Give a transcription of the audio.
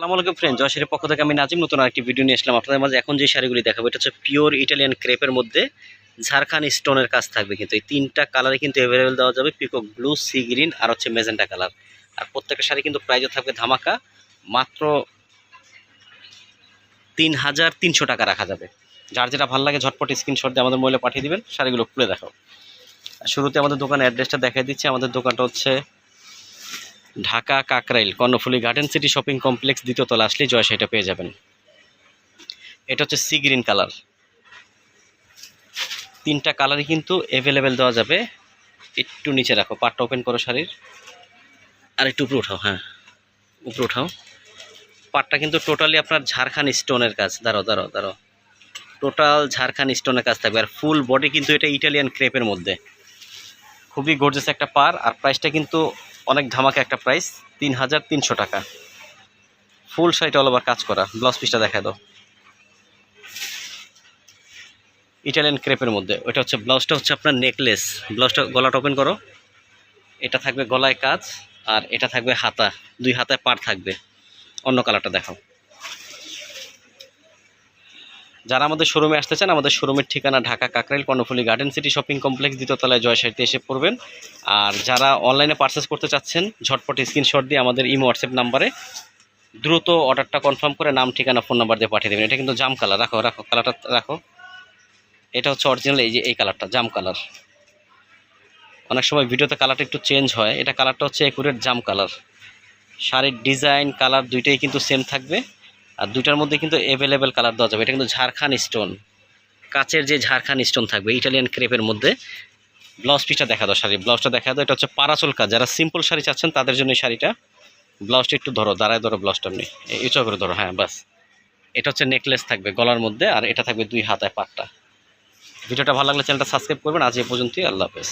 সালাম আলাইকুম ফ্রেন্ড জয়শ্রীর পক্ষ থেকে আমি নাজিম, নতুন আরেকটি ভিডিও নিয়ে আসলাম। আপনাদের মাঝে এখন যে শাড়িগুলি দেখাবো, এটা হচ্ছে পিওর ইটালিয়ান ক্রেপের মধ্যে ঝাড়খান স্টোনের কাজ থাকবে কিন্তু। এই তিনটা কালারে কিন্তু অ্যাভেলেবেল দেওয়া যাবে পিকক ব্লু সি গ্রিন আর হচ্ছে মেজেন্টা কালার আর প্রত্যেকটা শাড়ি কিন্তু প্রাইজও থাকবে ধামাকা, মাত্র তিন হাজার তিনশো টাকা রাখা যাবে। যার যেটা ভালো লাগে, ঝটপট স্ক্রিনশট দিয়ে আমাদের মহিলা পাঠিয়ে দেবেন, শাড়িগুলো খুলে দেখাও। শুরুতে আমাদের দোকানের অ্যাড্রেসটা দেখিয়ে দিচ্ছি, আমাদের দোকানটা হচ্ছে Dhaka Kakrail, Karnaphuli garden city shopping complex দ্বিতীয় তলা আসলেই জয় সেটা পেয়ে যাবেন। এটা হচ্ছে সি গ্রিন কালার তিনটা কালারই কিন্তু অ্যাভেলেবেল দেওয়া যাবে। একটু নিচে রাখো, পাটটা ওপেন করো শাড়ির। আর একটু উপরে উঠাও হ্যাঁ। উপরে উঠাও। পাটটা কিন্তু টোটালি আপনার ঝাড়খান স্টোনের কাজ। দাঁড়াও দাঁড়াও দাঁড়াও। টোটাল ঝাড়খান স্টোনের কাজ থাকবে। আর ফুল বডি কিন্তু এটা ইটালিয়ান ক্রেপের মধ্যে। খুবই গর্জেস একটা পার। আর প্রাইসটা কিন্তু অনেক ধামাকা একটা প্রাইস তিন হাজার তিনশো টাকা। ফুল শাড়িটা অল ওভার কাজ করা। ব্লাউজ পিসটা দেখা দাও। ইটালিয়ান ক্রেপের মধ্যে। ওইটা হচ্ছে ব্লাউজটা হচ্ছে আপনার নেকলেস ব্লাউজটা গলাটা ওপেন করো। এটা থাকবে গলায় কাজ, আর এটা থাকবে হাতা। দুই হাতায় পার থাকবে। অন্য কালারটা দেখাও। যারা আমাদের শোরুমে আসতে চান, আমাদের শোরুমের ঠিকানা Dhaka Kakrail Karnaphuli garden city shopping complex দ্বিতীয়তলায় জয়সাইতে এসে পড়বেন। আর যারা অনলাইনে পারচেস করতে চাচ্ছেন, ঝটপট স্ক্রিনশট দিয়ে আমাদের ইমো হোয়াটসঅ্যাপ নাম্বারে দ্রুত অর্ডারটা কনফার্ম করে নাম, ঠিকানা ফোন নাম্বার দিয়ে পাঠিয়ে দেবেন। এটা কিন্তু জাম কালার রাখো রাখো কালারটা রাখো। এটা হচ্ছে অরিজিনাল এই যে, এই কালারটা জাম কালার অনেক সময় ভিডিওতে কালারটা একটু চেঞ্জ হয়। এটা কালারটা হচ্ছে একুরেট জাম কালার শাড়ির ডিজাইন কালার দুইটাই কিন্তু সেম থাকবে। আর দুটার মধ্যে কিন্তু অ্যাভেলেবেল কালার দেওয়া যাবে। এটা কিন্তু ঝাড়খান স্টোন কাচের যে ঝাড়খান স্টোন থাকবে ইটালিয়ান ক্রেপের মধ্যে ব্লাউজ পিসটা দেখা দাও শাড়ি ব্লাউজটা দেখা দাও, এটা হচ্ছে পারাচল কাজ যারা সিম্পল শাড়ি চাচ্ছেন, তাদের জন্য এই শাড়িটা ব্লাউজটা একটু ধরো, দাঁড়ায় ধরো ব্লাউজটা এমনি ইচ্ছা করে ধরো হ্যাঁ বাস। এটা হচ্ছে নেকলেস থাকবে গলার মধ্যে, আর এটা থাকবে দুই হাতায় পাটটা। ভিডিওটা ভালো লাগলে চ্যানেলটা সাবস্ক্রাইব করবেন। আজ এ পর্যন্তই, আল্লাহ হাফেজ।